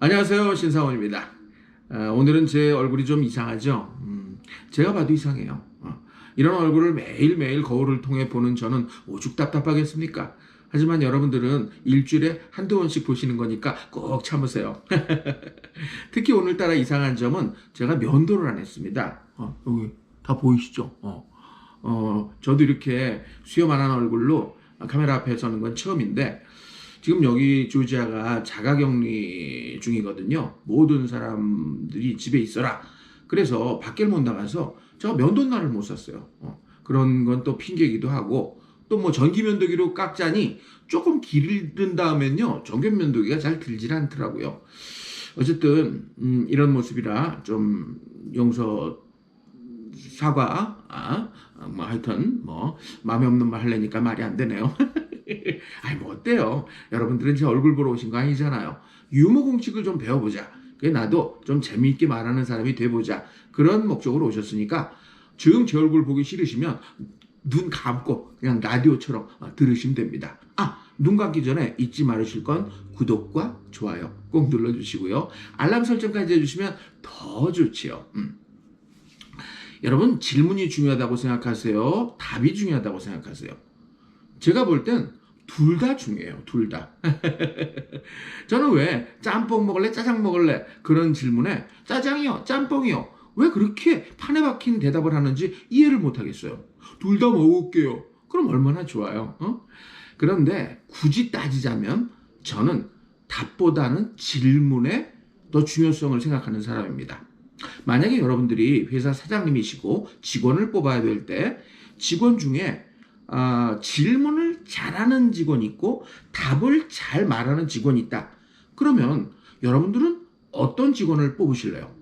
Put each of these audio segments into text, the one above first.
안녕하세요 신상원입니다. 어, 오늘은 제 얼굴이 좀 이상하죠. 음, 제가 봐도 이상해요. 어, 이런 얼굴을 매일매일 거울을 통해 보는 저는 오죽 답답하겠습니까? 하지만 여러분들은 일주일에 한두 번씩 보시는 거니까 꼭 참으세요. 특히 오늘따라 이상한 점은 제가 면도를 안 했습니다. 어, 여기 다 보이시죠? 어, 어, 저도 이렇게 수염만한 얼굴로 카메라 앞에 서는 건 처음인데 지금 여기 조지아가 자가격리 중이거든요. 모든 사람들이 집에 있어라. 그래서 밖을 못 나가서 제가 면도날을 못 샀어요. 어, 그런 건 또 핑계기도 하고 또 뭐 전기 면도기로 깎자니 조금 기른 다음엔요 전기 면도기가 잘 들질 않더라고요. 어쨌든 음, 이런 모습이라 좀 용서 사과 아, 뭐 하여튼 뭐 마음에 없는 말 하려니까 말이 안 되네요. 아니 뭐 어때요? 여러분들은 제 얼굴 보러 오신 거 아니잖아요. 유머 공식을 좀 배워보자. 그게 나도 좀 재미있게 말하는 사람이 돼보자. 그런 목적으로 오셨으니까 지금 제 얼굴 보기 싫으시면 눈 감고 그냥 라디오처럼 어, 들으시면 됩니다. 아, 눈 감기 전에 잊지 말으실 건 구독과 좋아요 꼭 눌러주시고요. 알람 설정까지 해주시면 더 좋지요. 음. 여러분 질문이 중요하다고 생각하세요? 답이 중요하다고 생각하세요? 제가 볼 땐 둘 다 중요해요. 둘 다. 저는 왜 짬뽕 먹을래? 짜장 먹을래? 그런 질문에 짜장이요, 짬뽕이요. 왜 그렇게 판에 박힌 대답을 하는지 이해를 못 하겠어요. 둘 다 먹을게요. 그럼 얼마나 좋아요. 어? 그런데 굳이 따지자면 저는 답보다는 질문에 더 중요성을 생각하는 사람입니다. 만약에 여러분들이 회사 사장님이시고 직원을 뽑아야 될 때 직원 중에 아, 질문을 잘하는 직원이 있고 답을 잘 말하는 직원이 있다. 그러면 여러분들은 어떤 직원을 뽑으실래요?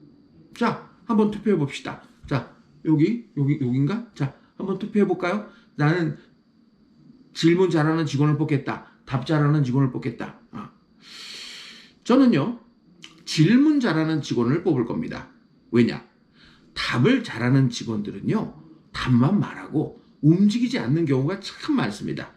자, 한번 투표해 봅시다. 자, 여기, 여기, 여긴가? 자, 한번 투표해 볼까요? 나는 질문 잘하는 직원을 뽑겠다. 답 잘하는 직원을 뽑겠다. 아. 저는요, 질문 잘하는 직원을 뽑을 겁니다. 왜냐? 답을 잘하는 직원들은요, 답만 말하고 움직이지 않는 경우가 참 많습니다.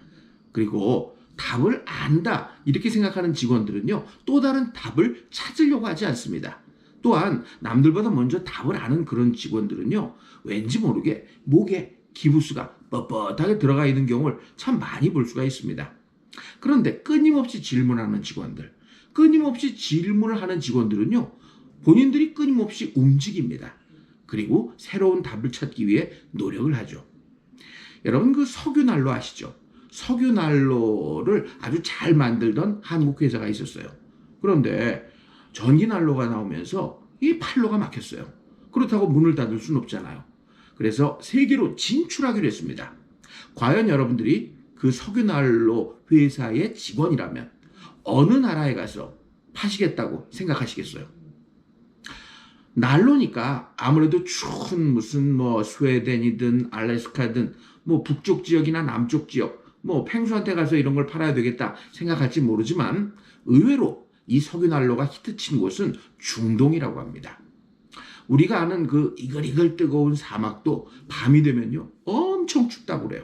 그리고 답을 안다, 이렇게 생각하는 직원들은요, 또 다른 답을 찾으려고 하지 않습니다. 또한 남들보다 먼저 답을 아는 그런 직원들은요, 왠지 모르게 목에 기부스가 뻣뻣하게 들어가 있는 경우를 참 많이 볼 수가 있습니다. 그런데 끊임없이 질문하는 직원들, 끊임없이 질문을 하는 직원들은요, 본인들이 끊임없이 움직입니다. 그리고 새로운 답을 찾기 위해 노력을 하죠. 여러분 그 석유난로 아시죠? 석유 난로를 아주 잘 만들던 한국 회사가 있었어요. 그런데 전기 난로가 나오면서 이 판로가 막혔어요. 그렇다고 문을 닫을 수는 없잖아요. 그래서 세계로 진출하기로 했습니다. 과연 여러분들이 그 석유 난로 회사의 직원이라면 어느 나라에 가서 파시겠다고 생각하시겠어요? 난로니까 아무래도 추운 무슨 뭐 스웨덴이든 알래스카든 뭐 북쪽 지역이나 남쪽 지역 뭐 펭수한테 가서 이런 걸 팔아야 되겠다 생각할지 모르지만 의외로 이 석유 난로가 히트친 곳은 중동이라고 합니다. 우리가 아는 그 이글이글 뜨거운 사막도 밤이 되면요 엄청 춥다고 그래요.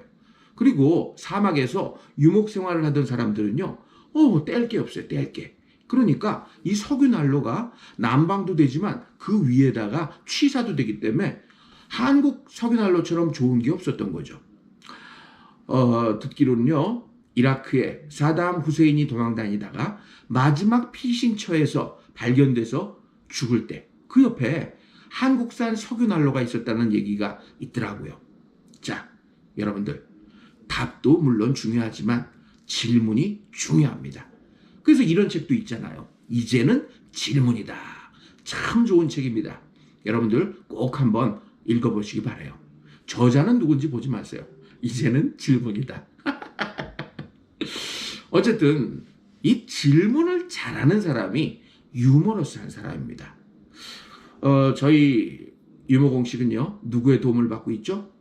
그리고 사막에서 유목 생활을 하던 사람들은요 어 뗄 게 없어요 뗄 게. 그러니까 이 석유 난로가 난방도 되지만 그 위에다가 취사도 되기 때문에 한국 석유 난로처럼 좋은 게 없었던 거죠. 어, 듣기로는요, 이라크에 사담 후세인이 도망 다니다가 마지막 피신처에서 발견돼서 죽을 때 그 옆에 한국산 석유 난로가 있었다는 얘기가 있더라고요. 자, 여러분들, 답도 물론 중요하지만 질문이 중요합니다. 그래서 이런 책도 있잖아요. 이제는 질문이다. 참 좋은 책입니다. 여러분들 꼭 한번 읽어보시기 바래요. 저자는 누군지 보지 마세요. 이제는 질문이다. 어쨌든 이 질문을 잘하는 사람이 유머러스한 사람입니다. 어, 저희 유머 공식은요 누구의 도움을 받고 있죠?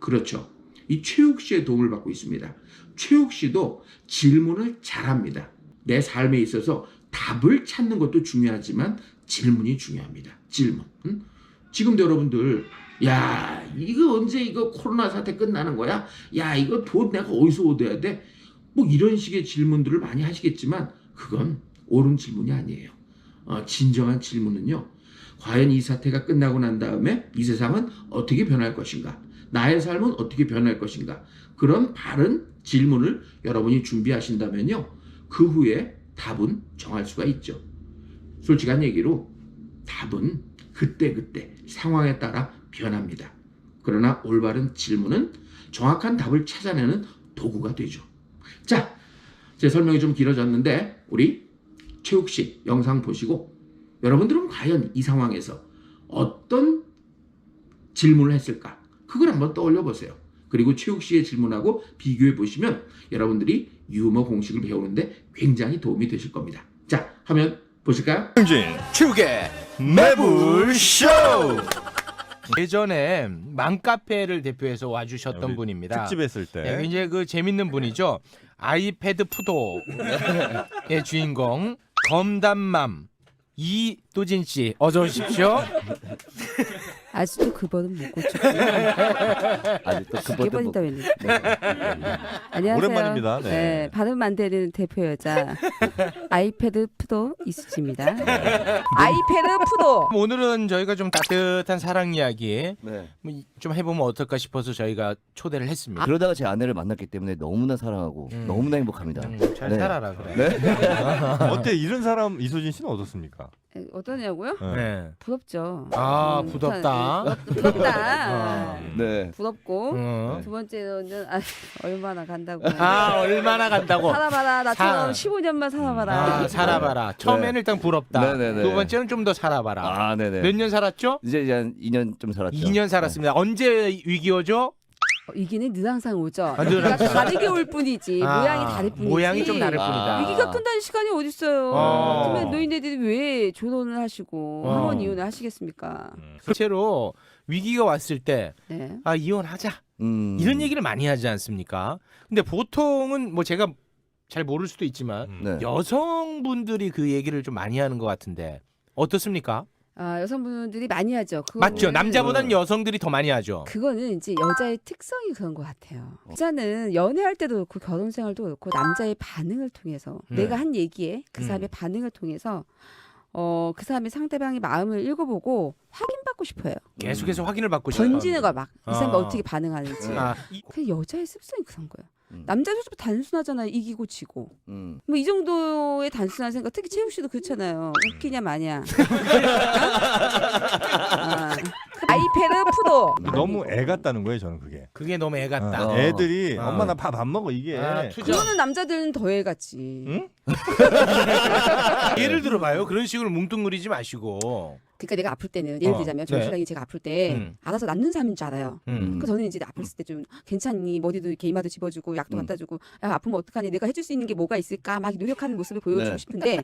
그렇죠. 이 최욱 씨의 도움을 받고 있습니다. 최욱 씨도 질문을 잘합니다. 내 삶에 있어서 답을 찾는 것도 중요하지만 질문이 중요합니다. 질문. 응? 지금도 여러분들 야 이거 언제 이거 코로나 사태 끝나는 거야? 야 이거 돈 내가 어디서 얻어야 돼? 뭐 이런 식의 질문들을 많이 하시겠지만 그건 옳은 질문이 아니에요. 어, 진정한 질문은요. 과연 이 사태가 끝나고 난 다음에 이 세상은 어떻게 변할 것인가? 나의 삶은 어떻게 변할 것인가? 그런 바른 질문을 여러분이 준비하신다면요. 그 후에 답은 정할 수가 있죠. 솔직한 얘기로 답은 그때그때 상황에 따라 변합니다. 그러나 올바른 질문은 정확한 답을 찾아내는 도구가 되죠. 자, 제 설명이 좀 길어졌는데 우리 최욱 씨 영상 보시고 여러분들은 과연 이 상황에서 어떤 질문을 했을까? 그걸 한번 떠올려 보세요. 그리고 최욱 씨의 질문하고 비교해 보시면 여러분들이 유머 공식을 배우는데 굉장히 도움이 되실 겁니다. 자, 화면 보실까요? 축의 매불쇼 예전에 맘카페를 대표해서 와주셨던 우리 분입니다. 특집했을 때 네, 굉장히 그 재밌는 분이죠. 아이패드 푸도의 주인공 검담맘 이도진 씨 어서 오십시오. 아직도 그 번은 못 고쳤고요. 아직도 그개 버튼 못 번이다 웬일. 안녕하세요. 오랜만입니다. 네. 발음 안 되는 대표 여자 아이패드 푸도 이수지입니다. 아이패드 푸도. 오늘은 저희가 좀 따뜻한 사랑 이야기 네. 뭐좀 해보면 어떨까 싶어서 저희가 초대를 했습니다. 그러다가 제 아내를 만났기 때문에 너무나 사랑하고 음. 너무나 행복합니다. 음, 잘 네. 살아라 그래. 네? 어때 이런 사람 이소진 씨는 어떻습니까? 에, 어떠냐고요? 네. 네. 부럽죠. 아 음, 부럽다. 부럽- 부럽다. 아. 네. 부럽고 어. 두 번째는 아, 얼마나 간다고. 아 얼마나 간다고. 살아봐라 나처럼 사- 15년만 살아봐라. 아 살아봐라. 처음에는 일단 부럽다. 네네네. 두 번째는 좀 더 살아봐라. 아, 네네. 몇 년 살았죠? 이제 이제 한 2년 좀 살았죠. 2년 살았습니다. 언제 위기오죠? 어, 이기는 늘 항상 오죠. 아, 늘 위기가 항상. 다르게 올 뿐이지 아, 모양이 다를 뿐이지. 모양이 좀 다를 아. 뿐이다. 위기가 끝나는 시간이 어딨어요. 어. 그러면 노인네들이 왜 조론을 하시고 어. 한번 이혼을 하시겠습니까? 실제로 위기가 왔을 때 네. 아 이혼하자 음. 이런 얘기를 많이 하지 않습니까? 근데 보통은 뭐 제가 잘 모를 수도 있지만 음. 네. 여성분들이 그 얘기를 좀 많이 하는 것 같은데 어떻습니까? 아, 여성분들이 많이 하죠. 그거는- 맞죠? 남자보다는 여성들이 더 많이 하죠. 그거는 이제 여자의 특성이 그런 것 같아요. 여자는 연애할 때도 그렇고 결혼 생활도 그렇고 남자의 반응을 통해서 음. 내가 한 얘기에 그 음. 사람의 반응을 통해서 어, 그 사람의 상대방의 마음을 읽어보고 확인받고 싶어요. 계속해서 확인을 받고 싶어요. 던지는 거막이 사람이 아. 어떻게 반응하는지. 아, 이- 그 여자의 습성이 그런 거예요. 음. 남자도 좀 단순하잖아요. 이기고 지고. 음. 뭐 이 정도의 단순한 생각. 특히 최욱 씨도 그렇잖아요. 웃기냐 마냐. 아, 아이패드 푸도. 너무 애 같다는 거예요 저는 그게 그게 너무 애 같다. 어, 어. 애들이 어. 엄마 나 밥 안 먹어 이게 아. 그거는 남자들은 더해 같지. 응? 예를 들어봐요. 그런 식으로 뭉뚱그리지 마시고. 그러니까 내가 아플 때는 예를 어, 들자면 네. 저 신랑이 제가 아플 때 음. 알아서 낫는 사람인 줄 알아요. 음. 그 저는 이제 아플 때좀 괜찮니 머리도 이렇게 이마도 집어주고 약도 음. 갖다 주고 야 아프면 어떡하니 내가 해줄 수 있는 게 뭐가 있을까 막 노력하는 모습을 보여주고 네. 싶은데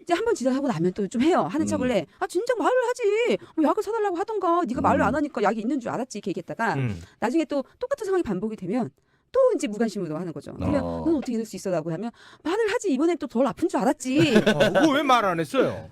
이제 한 번 지나하고 나면 또 좀 해요 하는 음. 척을 해 아 진작 말을 하지 뭐 약을 사달라고 하던가 네가 말을 음. 안 하니까 약이 있는 줄 알았지 이렇게 얘기했다가 음. 나중에 또 똑같은 상황이 반복이 되면 또 이제 무관심으로 하는 거죠 그러면 어. 넌 어떻게 이럴 수 있어라고 하면 말을 하지 이번엔 또 덜 아픈 줄 알았지 어, 그거 왜 말 안 했어요?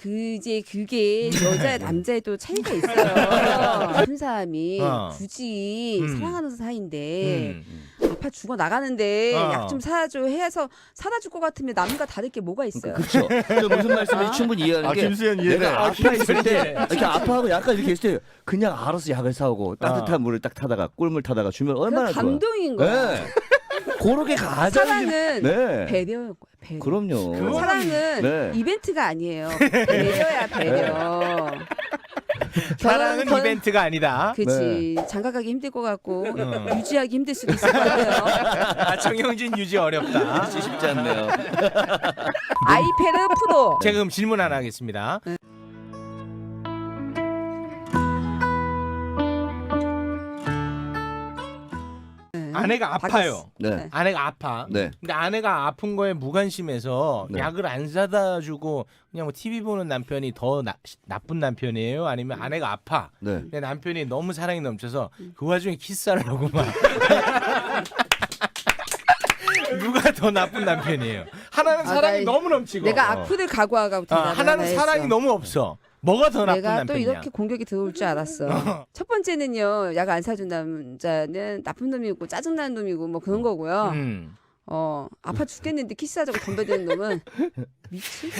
그 이제 그게 여자의 남자의 또 차이가 있어요. 아픈 사람이 어. 굳이 음. 사랑하는 사이인데 음. 아파 죽어 나가는데 어. 약 좀 사줘 해서 사다 줄 것 같으면 남과 다를 게 뭐가 있어요? 그렇죠. 저 무슨 말씀인지 아. 충분히 이해하는 아 게 김수현 이해 내가 아, 아파 있을 때. 이렇게 아파하고 약간 이렇게 있을 때 그냥 알아서 약을 사오고 따뜻한 물을 딱 타다가 꿀물 타다가 주면 그 얼마나 좋아. 감동인 거야. 네. 그렇게 가장 사랑은 네. 배려인 거야. 배려. 그럼요. 사랑은 네. 이벤트가 아니에요. 배려야 배려. 사랑은 저는- 이벤트가 아니다. 그치 장가 가기 힘들 것 같고 어. 유지하기 힘들 수도 있을 것 같아요. 아, 정영진 유지 어렵다. 쉽지 않네요. 아이패드 푸도. 제가 그럼 질문 하나 하겠습니다. 아내가 아파요. 네. 아내가 아파. 네. 근데 아내가 아픈 거에 무관심해서 네. 약을 안 사다 주고 그냥 뭐 TV 보는 남편이 더 나, 나쁜 남편이에요? 아니면 아내가 아파. 네. 근데 남편이 너무 사랑이 넘쳐서 그 와중에 키스하려고 막 누가 더 나쁜 남편이에요? 하나는 아, 사랑이 나- 너무 넘치고 내가 어. 악플을 각오하고 어, 대답을 하나는 하나 사랑이 했어. 너무 없어. 뭐가 더 나쁜 내가 또 남편이냐? 이렇게 공격이 들어올 줄 알았어. 첫 번째는요, 약 안 사준 남자는 나쁜 놈이고 짜증나는 놈이고 뭐 그런 거고요. 음. 어 아파 죽겠는데 키스하자고 덤벼드는 놈은 미친?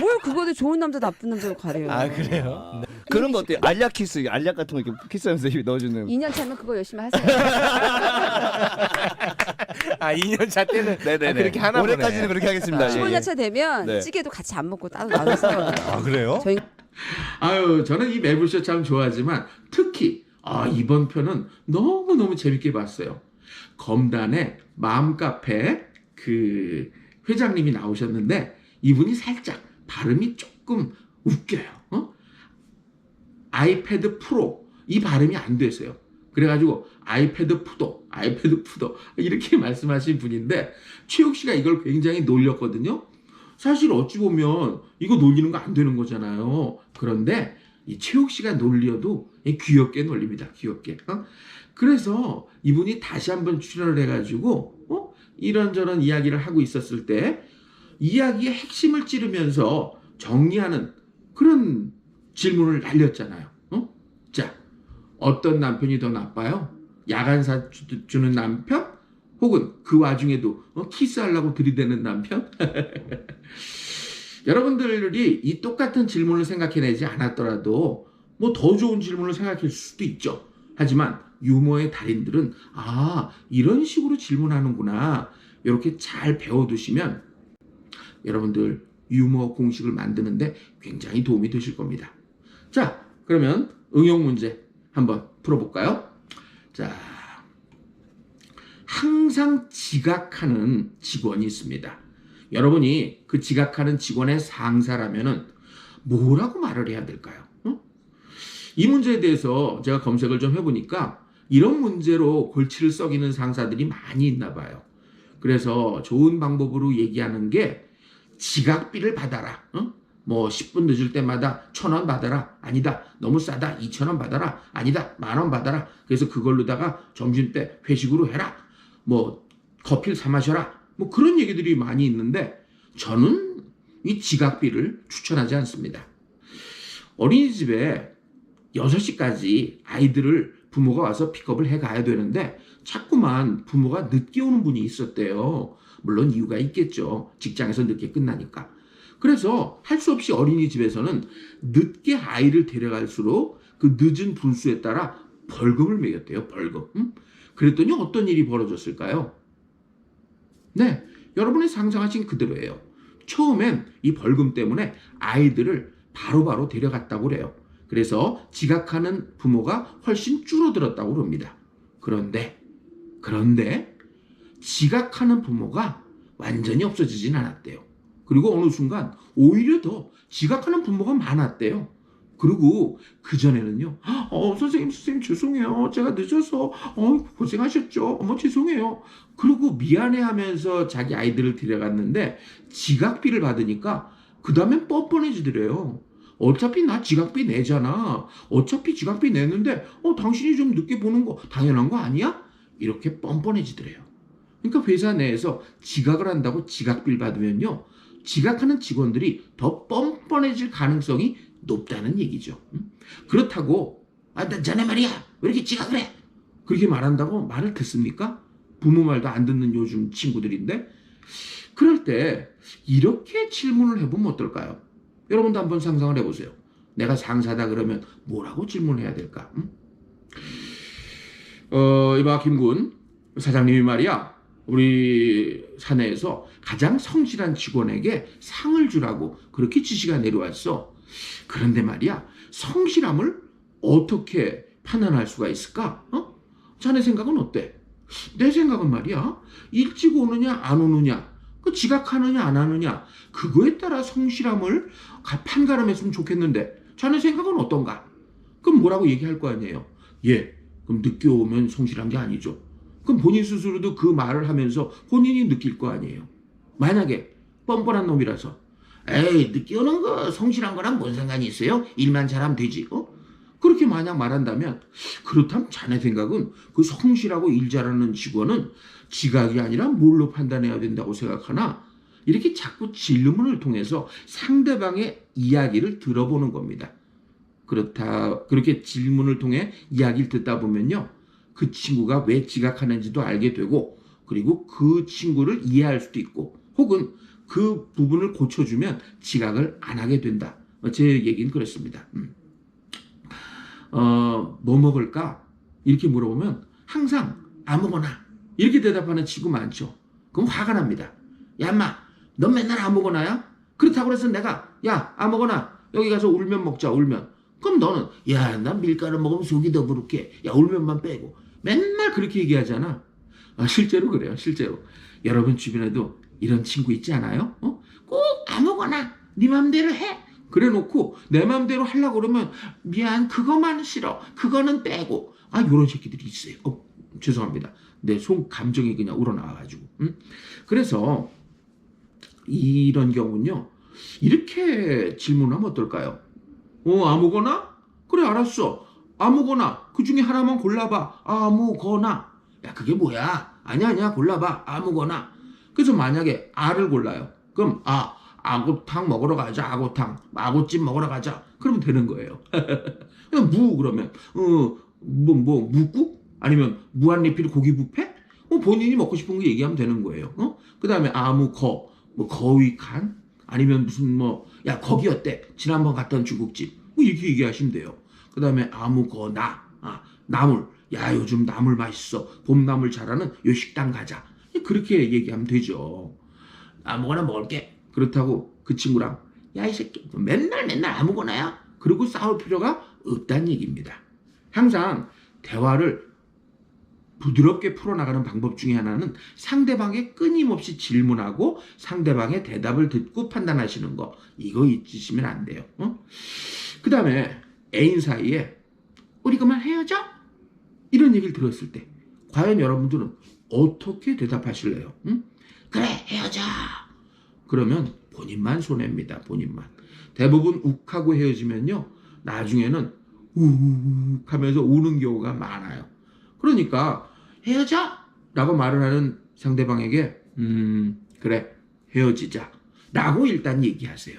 뭘 그거를 좋은 남자 나쁜 남자로 가려요. 아 그래요? 네. 그런 거 어때요? 알약 키스, 알약 같은 거 이렇게 키스하면서 입에 넣어주는. 2년 차면 그거 열심히 하세요. 아 2년 차 때는 네네네. 아, 그렇게 하나 보네. 올해까지는 그렇게 하겠습니다. 예, 15년 차 되면 네. 찌개도 같이 안 먹고 따로 나눠서 아 그래요? 저희 아유, 저는 이 매불쇼 참 좋아하지만 특히 아, 이번 편은 너무너무 재밌게 봤어요. 검단의 마음카페 그 회장님이 나오셨는데 이분이 살짝 발음이 조금 웃겨요. 어? 아이패드 프로 이 발음이 안 되세요. 그래가지고 아이패드 푸도, 아이패드 푸도 이렇게 말씀하신 분인데 최욱 씨가 이걸 굉장히 놀렸거든요. 사실 어찌 보면 이거 놀리는 거 안 되는 거잖아요. 그런데 이 최욱 씨가 놀려도 귀엽게 놀립니다. 귀엽게. 어? 그래서 이분이 다시 한번 출연을 해가지고 어? 이런저런 이야기를 하고 있었을 때 이야기의 핵심을 찌르면서 정리하는 그런 질문을 날렸잖아요. 어? 자, 어떤 남편이 더 나빠요? 야간사 주- 주는 남편? 혹은 그 와중에도 어? 키스하려고 들이대는 남편? 여러분들이 이 똑같은 질문을 생각해내지 않았더라도 뭐 더 좋은 질문을 생각할 수도 있죠. 하지만 유머의 달인들은 아 이런 식으로 질문하는구나 이렇게 잘 배워두시면 여러분들 유머 공식을 만드는데 굉장히 도움이 되실 겁니다. 자 그러면 응용 문제 한번 풀어볼까요? 자 항상 지각하는 직원이 있습니다. 여러분이 그 지각하는 직원의 상사라면은 뭐라고 말을 해야 될까요? 어? 이 문제에 대해서 제가 검색을 좀 해보니까 이런 문제로 골치를 썩이는 상사들이 많이 있나 봐요. 그래서 좋은 방법으로 얘기하는 게 지각비를 받아라. 어? 뭐 10분 늦을 때마다 천 원 받아라. 아니다. 너무 싸다. 2천 원 받아라. 아니다. 만 원 받아라. 그래서 그걸로다가 점심 때 회식으로 해라. 뭐 커피를 사 마셔라. 뭐 그런 얘기들이 많이 있는데 저는 이 지각비를 추천하지 않습니다. 어린이집에 6시까지 아이들을 부모가 와서 픽업을 해 가야 되는데 자꾸만 부모가 늦게 오는 분이 있었대요. 물론 이유가 있겠죠. 직장에서 늦게 끝나니까. 그래서 할 수 없이 어린이집에서는 늦게 아이를 데려갈수록 그 늦은 분수에 따라 벌금을 매겼대요. 벌금. 음? 그랬더니 어떤 일이 벌어졌을까요? 네, 여러분이 상상하신 그대로예요. 처음엔 이 벌금 때문에 아이들을 바로바로 데려갔다고 그래요. 그래서 지각하는 부모가 훨씬 줄어들었다고 그럽니다. 그런데, 그런데 지각하는 부모가 완전히 없어지진 않았대요. 그리고 어느 순간 오히려 더 지각하는 부모가 많았대요. 그리고 그전에는요, 어, 선생님, 선생님, 죄송해요. 제가 늦어서, 어, 고생하셨죠. 어머, 죄송해요. 그리고 미안해 하면서 자기 아이들을 데려갔는데, 지각비를 받으니까, 그 다음엔 뻔뻔해지더래요. 어차피 나 지각비 내잖아. 어차피 지각비 내는데, 어, 당신이 좀 늦게 보는 거 당연한 거 아니야? 이렇게 뻔뻔해지더래요. 그러니까 회사 내에서 지각을 한다고 지각비를 받으면요, 지각하는 직원들이 더 뻔뻔해질 가능성이 높다는 얘기죠. 음? 그렇다고 아, 나 자네 말이야 왜 이렇게 지각을 해? 그렇게 말한다고 말을 듣습니까? 부모 말도 안 듣는 요즘 친구들인데 그럴 때 이렇게 질문을 해보면 어떨까요? 여러분도 한번 상상을 해보세요. 내가 상사다 그러면 뭐라고 질문해야 될까? 음? 어, 이봐 김군 사장님이 말이야 우리 사내에서 가장 성실한 직원에게 상을 주라고 그렇게 지시가 내려왔어. 그런데 말이야, 성실함을 어떻게 판단할 수가 있을까? 어? 자네 생각은 어때? 내 생각은 말이야, 일찍 오느냐, 안 오느냐, 그 지각하느냐, 안 하느냐, 그거에 따라 성실함을 가- 판가름했으면 좋겠는데, 자네 생각은 어떤가? 그럼 뭐라고 얘기할 거 아니에요? 예, 그럼 늦게 오면 성실한 게 아니죠. 그럼 본인 스스로도 그 말을 하면서 본인이 느낄 거 아니에요. 만약에 뻔뻔한 놈이라서 에이 오는 거 성실한 거랑 뭔 상관이 있어요? 일만 잘하면 되지. 어? 그렇게 만약 말한다면 그렇다면 자네 생각은 그 성실하고 일 잘하는 직원은 지각이 아니라 뭘로 판단해야 된다고 생각하나? 이렇게 자꾸 질문을 통해서 상대방의 이야기를 들어보는 겁니다. 그렇다 그렇게 질문을 통해 이야기를 듣다 보면요. 그 친구가 왜 지각하는지도 알게 되고 그리고 그 친구를 이해할 수도 있고 혹은 그 부분을 고쳐주면 지각을 안 하게 된다. 어, 제 얘기는 그렇습니다. 음. 어, 뭐 먹을까? 이렇게 물어보면 항상 아무거나 이렇게 대답하는 친구 많죠. 그럼 화가 납니다. 야, 인마, 넌 맨날 아무거나야? 그렇다고 해서 내가, 야, 아무거나, 여기 가서 울면 먹자, 울면. 그럼 너는, 야, 나 밀가루 먹으면 속이 더 부룩해. 야, 울면만 빼고. 맨날 그렇게 얘기하잖아. 아, 실제로 그래요, 실제로. 여러분 주변에도 이런 친구 있지 않아요? 어? 꼭 아무거나, 네 맘대로 해. 그래 놓고, 내 맘대로 하려고 그러면, 미안, 그거만 싫어. 그거는 빼고. 아, 요런 새끼들이 있어요. 어, 죄송합니다. 내속 감정이 그냥 우러나와가지고. 응? 그래서, 이런 경우는요, 이렇게 질문하면 어떨까요? 어, 아무거나? 그래, 알았어. 아무거나. 그 중에 하나만 골라봐. 아무거나. 야, 그게 뭐야? 아니야, 아니야. 골라봐. 아무거나. 그래서 만약에 아를 골라요. 그럼, 아, 아구탕 먹으러 가자. 아구탕. 아구찜 먹으러 가자. 그러면 되는 거예요. 그냥 무, 그러면. 어, 뭐, 뭐, 무국? 아니면 무한리필 고기 뷔페? 뭐 본인이 먹고 싶은 거 얘기하면 되는 거예요. 어? 그 다음에 아무 거, 뭐 거위칸? 아니면 무슨 뭐, 야, 거기 어때? 지난번 갔던 중국집. 뭐 이렇게 얘기하시면 돼요. 그 다음에 아무 거나, 아, 나물. 야, 요즘 나물 맛있어. 봄나물 잘하는 요 식당 가자. 그렇게 얘기하면 되죠. 아무거나 먹을게. 그렇다고 그 친구랑, 야, 이 새끼. 맨날 맨날 아무거나야? 그러고 싸울 필요가 없다는 얘기입니다. 항상 대화를 부드럽게 풀어나가는 방법 중에 하나는 상대방의 끊임없이 질문하고 상대방의 대답을 듣고 판단하시는 거. 이거 잊으시면 안 돼요. 그 다음에 애인 사이에 우리 그만 헤어져? 이런 얘기를 들었을 때 과연 여러분들은 어떻게 대답하실래요? 응? 그래 헤어져. 그러면 본인만 손해입니다. 본인만. 대부분 욱하고 헤어지면요. 나중에는 우욱 하면서 우는 경우가 많아요. 그러니까 헤어져! 라고 말을 하는 상대방에게 음 그래 헤어지자 라고 일단 얘기하세요.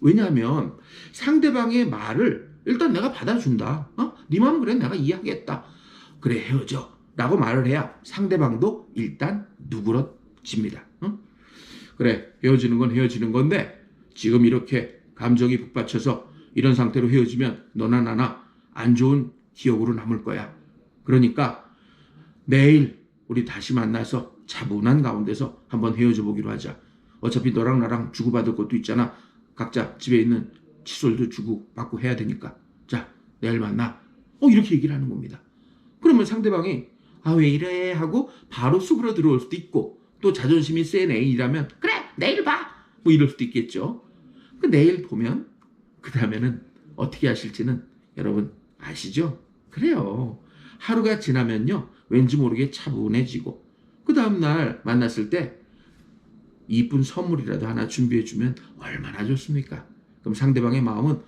왜냐하면 상대방의 말을 일단 내가 받아준다. 어? 네 마음 그래 내가 이해하겠다. 그래 헤어져 라고 말을 해야 상대방도 일단 누그러집니다. 어? 그래 헤어지는 건 헤어지는 건데 지금 이렇게 감정이 북받쳐서 이런 상태로 헤어지면 너나 나나 안 좋은 기억으로 남을 거야. 그러니까 내일 우리 다시 만나서 차분한 가운데서 한번 헤어져 보기로 하자. 어차피 너랑 나랑 주고받을 것도 있잖아. 각자 집에 있는 칫솔도 주고 받고 해야 되니까. 자, 내일 만나. 어, 이렇게 얘기를 하는 겁니다. 그러면 상대방이 아, 왜 이래? 하고 바로 수그러 들어올 수도 있고 또 자존심이 센 애인이라면 그래, 내일 봐. 뭐 이럴 수도 있겠죠. 그 내일 보면 그 다음에는 어떻게 하실지는 여러분 아시죠? 그래요. 하루가 지나면요. 왠지 모르게 차분해지고 그 다음날 만났을 때 이쁜 선물이라도 하나 준비해주면 얼마나 좋습니까? 그럼 상대방의 마음은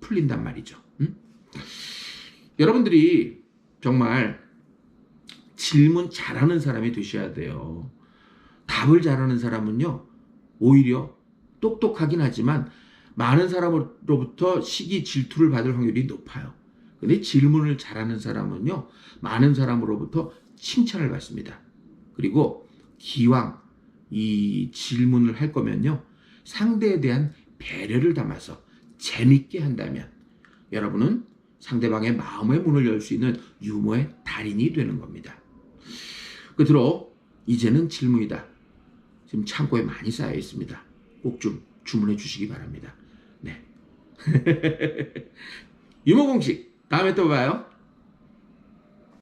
풀린단 말이죠. 응? 여러분들이 정말 질문 잘하는 사람이 되셔야 돼요. 답을 잘하는 사람은요. 오히려 똑똑하긴 하지만 많은 사람으로부터 시기 질투를 받을 확률이 높아요. 근데 질문을 잘하는 사람은요, 많은 사람으로부터 칭찬을 받습니다. 그리고 기왕 이 질문을 할 거면요, 상대에 대한 배려를 담아서 재밌게 한다면 여러분은 상대방의 마음의 문을 열 수 있는 유머의 달인이 되는 겁니다. 끝으로 이제는 질문이다. 지금 창고에 많이 쌓여 있습니다. 꼭 좀 주문해 주시기 바랍니다. 네. 유머 공식 다음에 또 봐요.